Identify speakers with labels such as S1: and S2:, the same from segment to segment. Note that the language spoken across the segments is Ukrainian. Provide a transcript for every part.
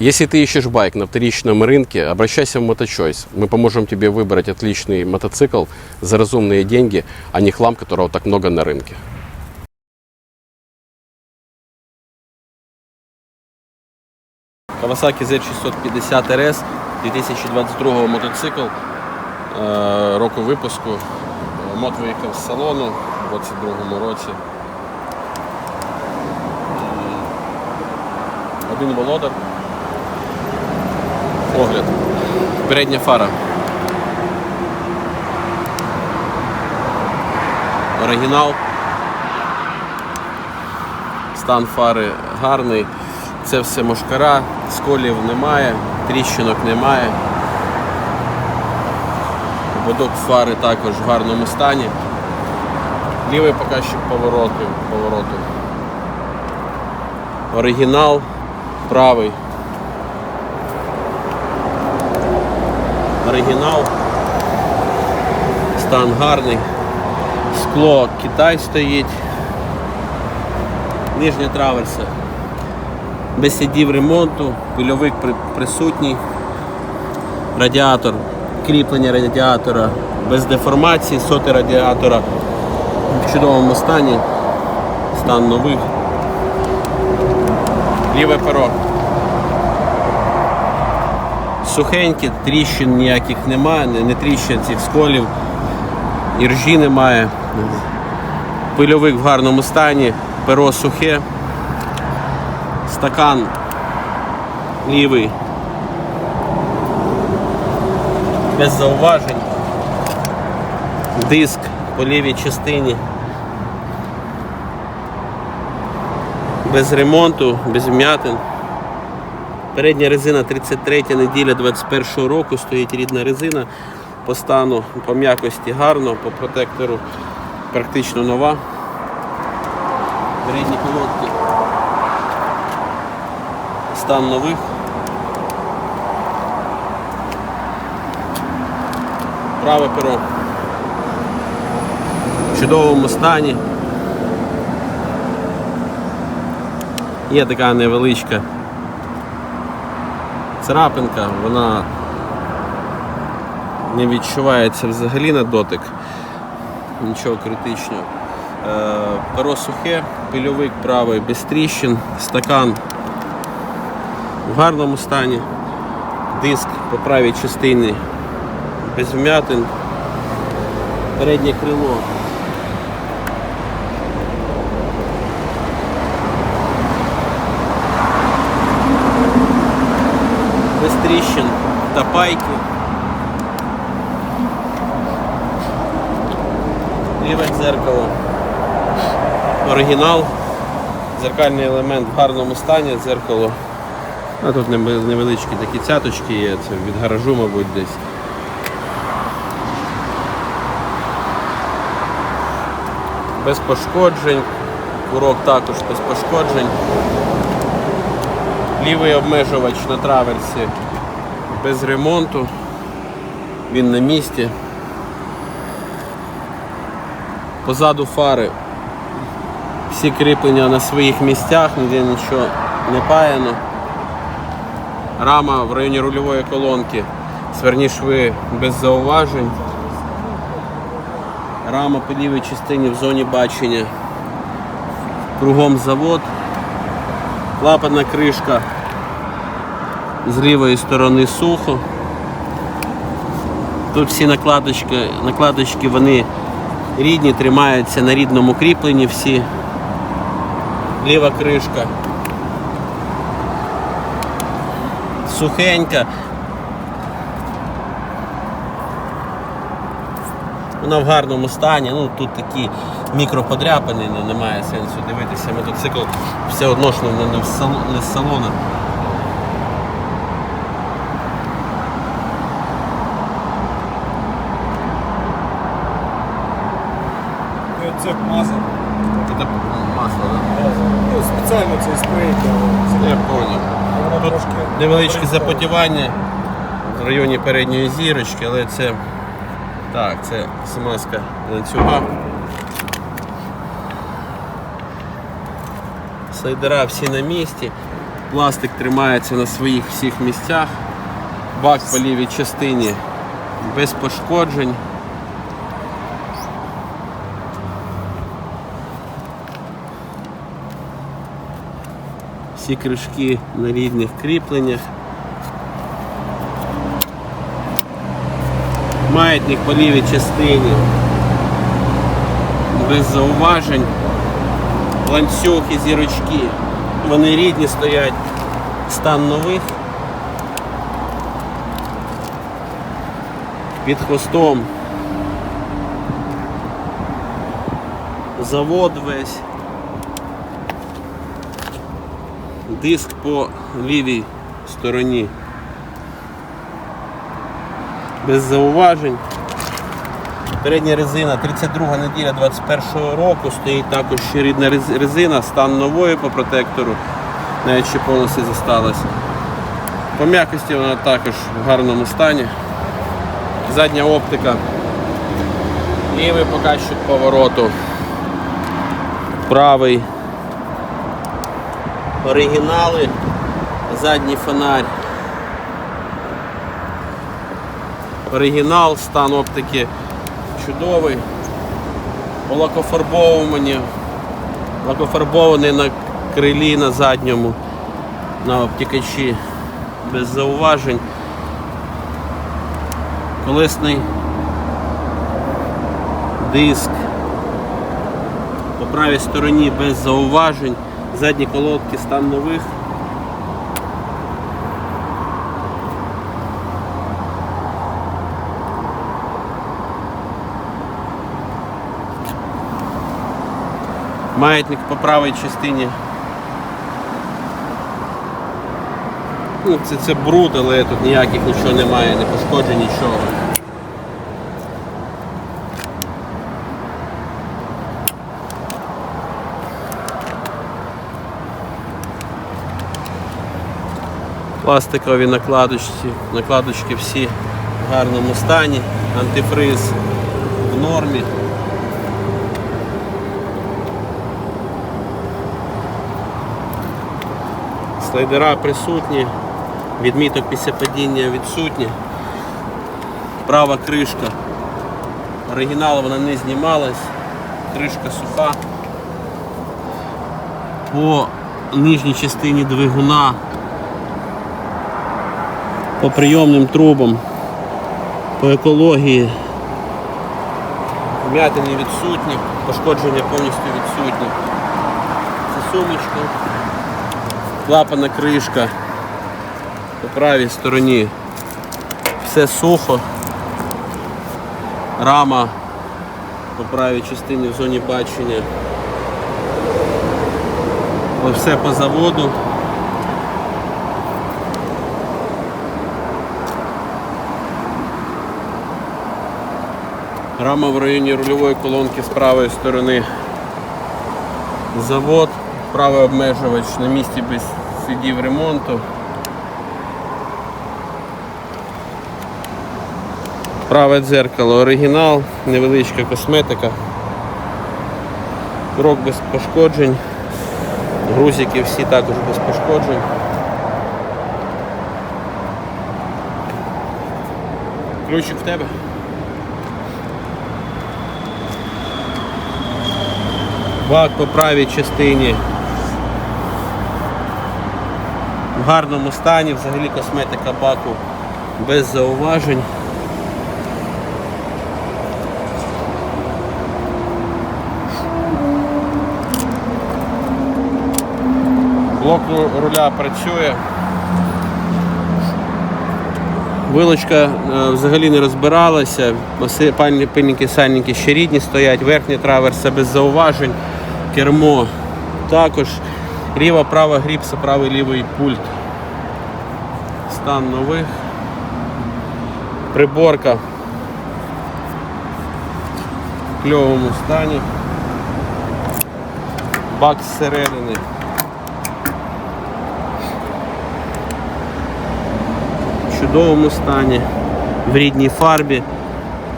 S1: Если ты ищешь байк на вторичном рынке, обращайся в Моточойс. Мы поможем тебе выбрать отличный мотоцикл за разумные деньги, а не хлам, которого так много на рынке. Kawasaki Z650 RS 2022 мотоцикл е, року випуску. Е, Мод виїхав з салону у 22 році. Один володар. Огляд. Передня фара. Оригінал. Стан фари гарний. Це все мошкара, сколів немає, тріщинок немає. Ободок фари також в гарному стані. Лівий показчик повороту. повороту. Оригінал, правий. Оригінал. Стан гарний. Скло Китай стоїть. Нижня траверса. Без слідів ремонту, пильовик присутній. Радіатор, кріплення радіатора без деформації, соти радіатора в чудовому стані. Стан нових. Ліве перо. Сухеньке, тріщин ніяких немає, не, не тріщин цих сколів, іржі немає. Пильовик в гарному стані, перо сухе, стакан лівий. Без зауважень. Диск по лівій частині. Без ремонту, без вмятин. Передня резина 33 неділя 21 року, стоїть рідна резина. По стану, по м'якості гарно, по протектору практично нова. Передні колодки. Стан нових. Праве перо. В чудовому стані. Є така невеличка царапинка, вона не відчувається взагалі на дотик. Нічого критичного. Е, Перо сухе, пильовик правий без тріщин, стакан в гарному стані, диск по правій частині без вмятин, переднє крило. Без тріщин та. Ліве дзеркало. Оригінал. Дзеркальний елемент в гарному стані, дзеркало. А тут невеличкі такі цяточки є, це від гаражу, мабуть, десь. Без пошкоджень. Курок також без пошкоджень. Лівий обмежувач на траверсі без ремонту. Він на місці. Позаду фари всі кріплення на своїх місцях, ніде нічого не паяно. Рама в районі рульової колонки, сверні шви без зауважень. Рама по лівій частині в зоні бачення. Кругом завод. Клапана кришка з лівої сторони сухо. Тут всі накладочки, накладочки вони рідні, тримаються на рідному кріпленні всі. Ліва кришка. Сухенька. Вона в гарному стані. Ну тут такі мікроподряпини, ну, немає сенсу дивитися. Мотоцикл все одно ж не, з салона.
S2: Це маза.
S1: Це масло, так?
S2: Ну, спеціально цей спрей для
S1: Я понял. Тут
S2: трошки
S1: невеличке запотівання в районі передньої зірочки, але це так, це смазка ланцюга. Сайдера всі на місці. Пластик тримається на своїх всіх місцях. Бак по лівій частині без пошкоджень. Всі кришки на рідних кріпленнях. Маятник по лівій частині без зауважень. Ланцюг і зірочки. Вони рідні стоять. Стан нових. Під хвостом. Завод весь. Диск по лівій стороні. Без зауважень. Передня резина 32 неділя 21 року, стоїть також ще рідна резина, стан нової по протектору, навіть ще повністю зосталась. По м'якості вона також в гарному стані. Задня оптика, лівий показчик повороту, правий, оригінали, задній фонарь. Оригінал, стан оптики чудовий. По лакофарбовуванні. Лакофарбований на крилі на задньому, на обтікачі без зауважень. Колесний диск. По правій стороні без зауважень. Задні колодки стан нових. Маятник по правій частині. Ну, це, це бруд, але тут ніяких нічого немає, не пошкоджень нічого. Пластикові накладочки, накладочки всі в гарному стані, антифриз в нормі. Слайдера присутні, відміток після падіння відсутні. Права кришка. Оригінал вона не знімалась, кришка суха. По нижній частині двигуна, по прийомним трубам, по екології. Вмятини відсутні, пошкодження повністю відсутні. Це сумочка клапана кришка по правій стороні. Все сухо. Рама по правій частині в зоні бачення. Все по заводу. Рама в районі рульової колонки з правої сторони. Завод, правий обмежувач на місці без слідів ремонту. Праве дзеркало оригінал, невеличка косметика. Крок без пошкоджень. Грузики всі також без пошкоджень. Ключик в тебе? Бак по правій частині. В гарному стані, взагалі косметика баку без зауважень. Блок руля працює. Вилочка е, взагалі не розбиралася, пальні пильники сальники ще рідні стоять, верхня траверса без зауважень, кермо також, ліва, права гріпса, правий лівий пульт. Стан нових. Приборка в кльовому стані. Бак зсередини. В чудовому стані, в рідній фарбі,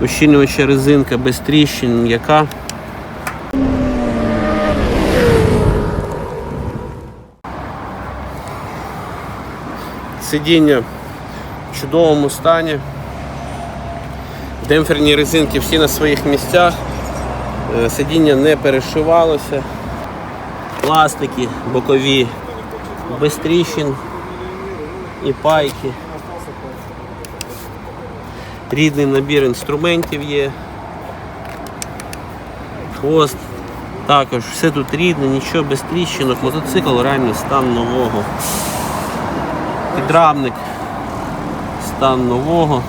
S1: ущільнювача резинка без тріщин, м'яка. Сидіння в чудовому стані. Демпферні резинки всі на своїх місцях. Е, Сидіння не перешивалося. Пластики бокові без тріщин і пайки. Рідний набір інструментів є. Хвост також, все тут рідне, нічого без тріщинок. Мотоцикл реально стан нового. Підрамник стан нового.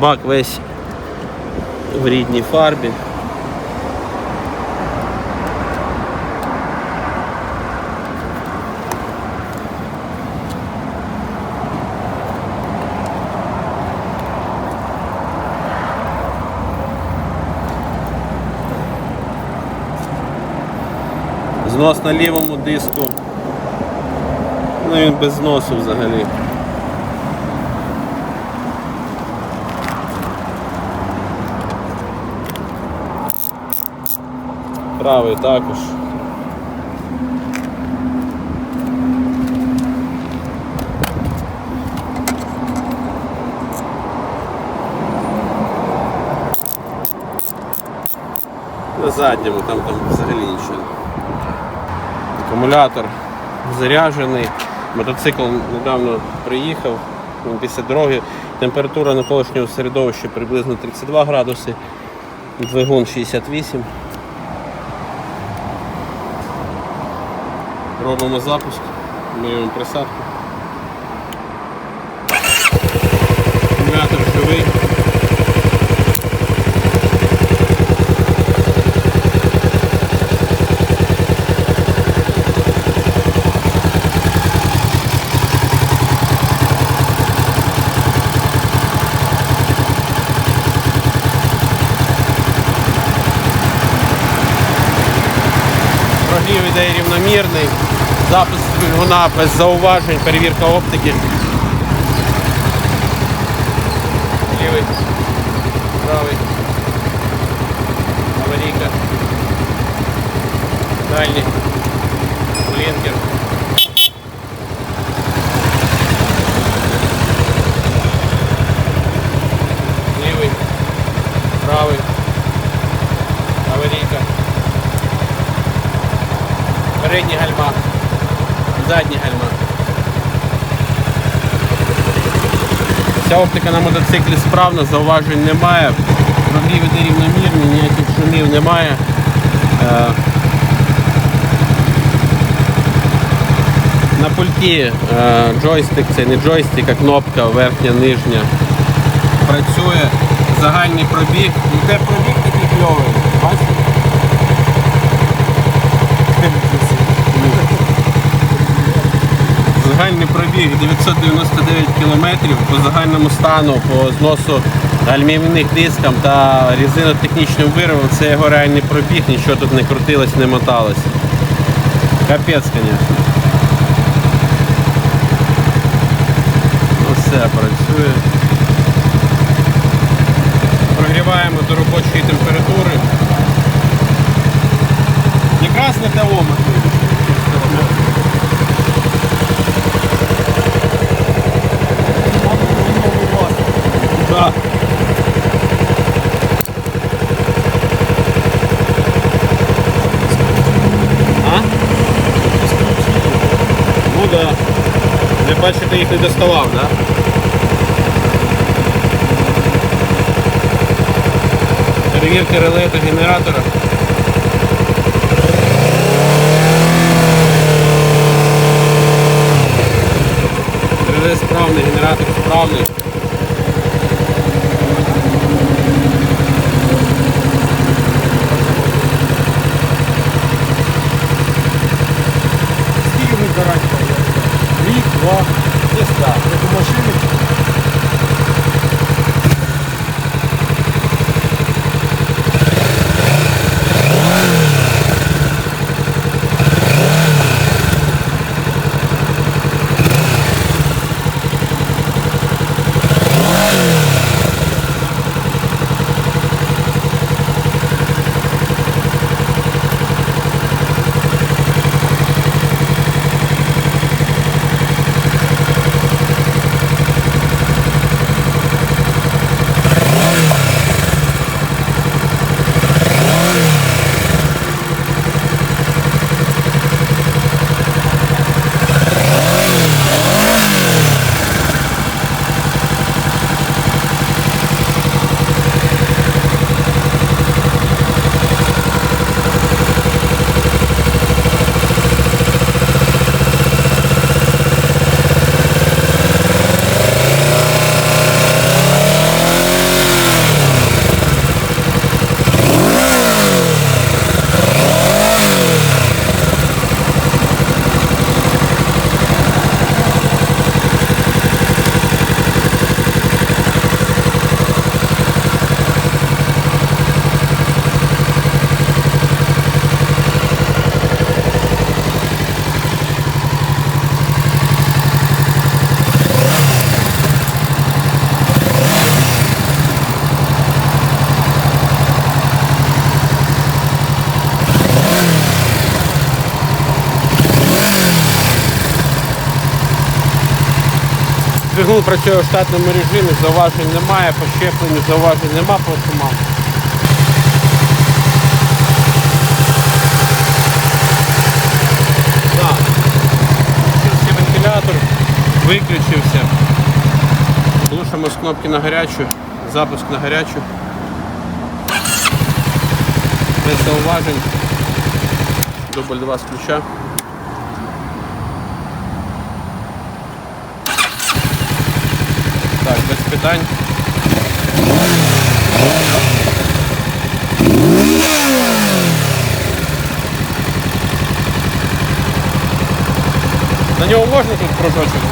S1: Бак весь в рідній фарбі. Знос на лівому диску. Ну він без зносу взагалі. Правий також. На задньому, там, там взагалі нічого. Акумулятор заряджений. Мотоцикл недавно приїхав після дороги. Температура навколишнього середовища приблизно 32 градуси, двигун 68. Робимо запуск, миємо присадку. Акумулятор живий. Прогрів іде рівномірний. Запуск двигуна без зауважень, перевірка оптики. Лівий, правий, аварійка, дальній, блінкер. Лівий, правий, аварійка. Передні гальма, задні гальма. Вся оптика на мотоциклі справна, зауважень немає. Прогрів іде рівномірний, ніяких шумів немає. Е, На пульті е, джойстик, це не джойстик, а кнопка верхня, нижня. Працює загальний пробіг. Ну, Де пробіг такий кльовий. Загальний пробіг 999 км по загальному стану, по зносу альмівних дискам та резинотехнічним виробам. Це його реальний пробіг, нічого тут не крутилось, не моталось. Капець, звісно. Ну все, працює. Прогріваємо до робочої температури. Якраз не того Да. А? Да. Не бачите, їх не доставав, да? Перевірки реле та генератора. Реле справний, генератор справний. Двигун працює в штатному режимі, зауважень немає, по щепленню зауважень нема по шумам. Так. Включився вентилятор, виключився. Глушимо з кнопки на гарячу, запуск на гарячу. Без зауважень. Дубль 2 з ключа. Без питань. На нього можна тут кружочок?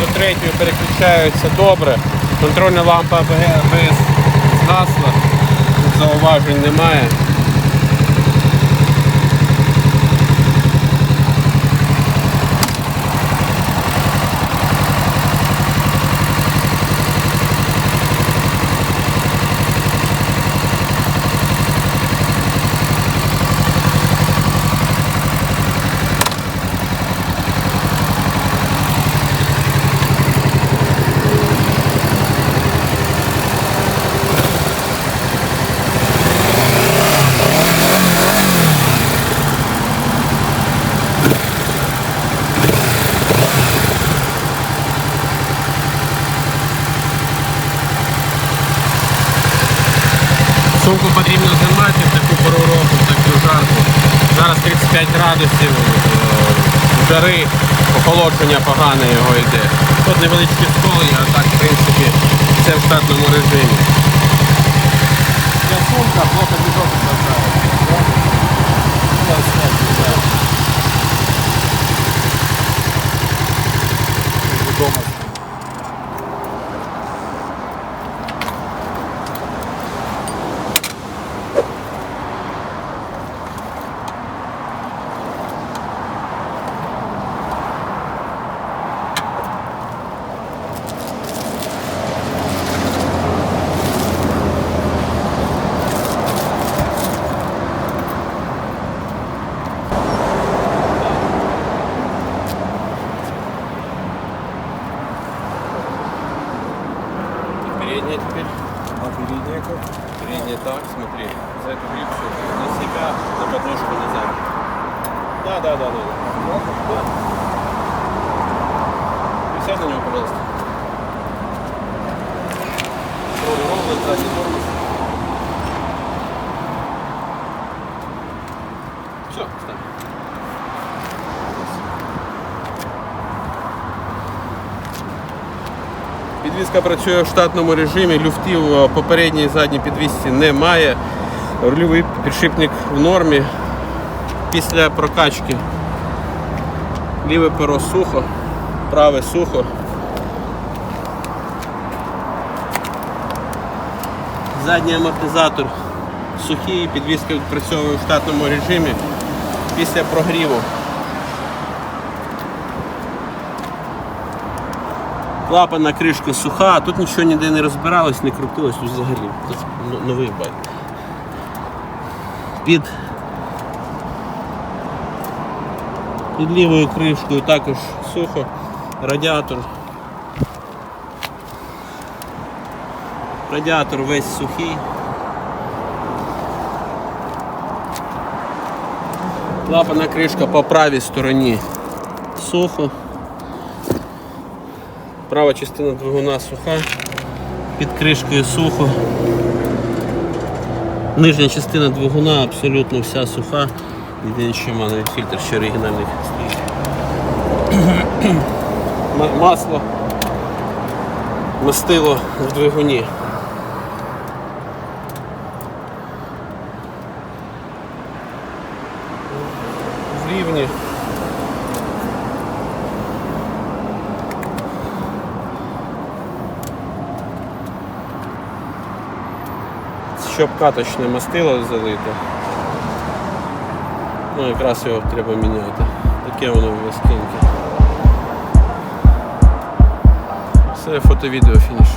S1: До третьої переключаються добре. Контрольна лампа без гасла. Зауважень немає. Сумку потрібно займати в таку пору року, в таку жарку. Зараз 35 градусів е, жари, охолодження погане його йде. Тут невеличкі сколи, а так, в принципі, все в штатному режимі.
S2: Ця сумка плохо бідок Дома.
S1: Передняя Все, ставь. Підвізка працює в штатному режимі, люфтів е, попередній і задній підвісці немає. Рульовий підшипник в нормі. Після прокачки ліве перо сухо, праве сухо. Задній амортизатор сухий, підвізка відпрацьовує в штатному режимі після прогріву. Клапана кришка суха, тут нічого ніде не розбиралось, не крутилось тут взагалі. Тут новий байк. Під, під лівою кришкою також сухо. Радіатор. Радіатор весь сухий. Клапана кришка по правій стороні сухо. Права частина двигуна суха, під кришкою сухо. Нижня частина двигуна абсолютно вся суха. Ніде нічого навіть фільтр ще оригінальний стоїть. Масло. Мастило в двигуні. В рівні. Ще обкаточне мастило залито. Ну якраз його треба міняти. Таке воно в'язкеньке. Все, фото-відео фініш.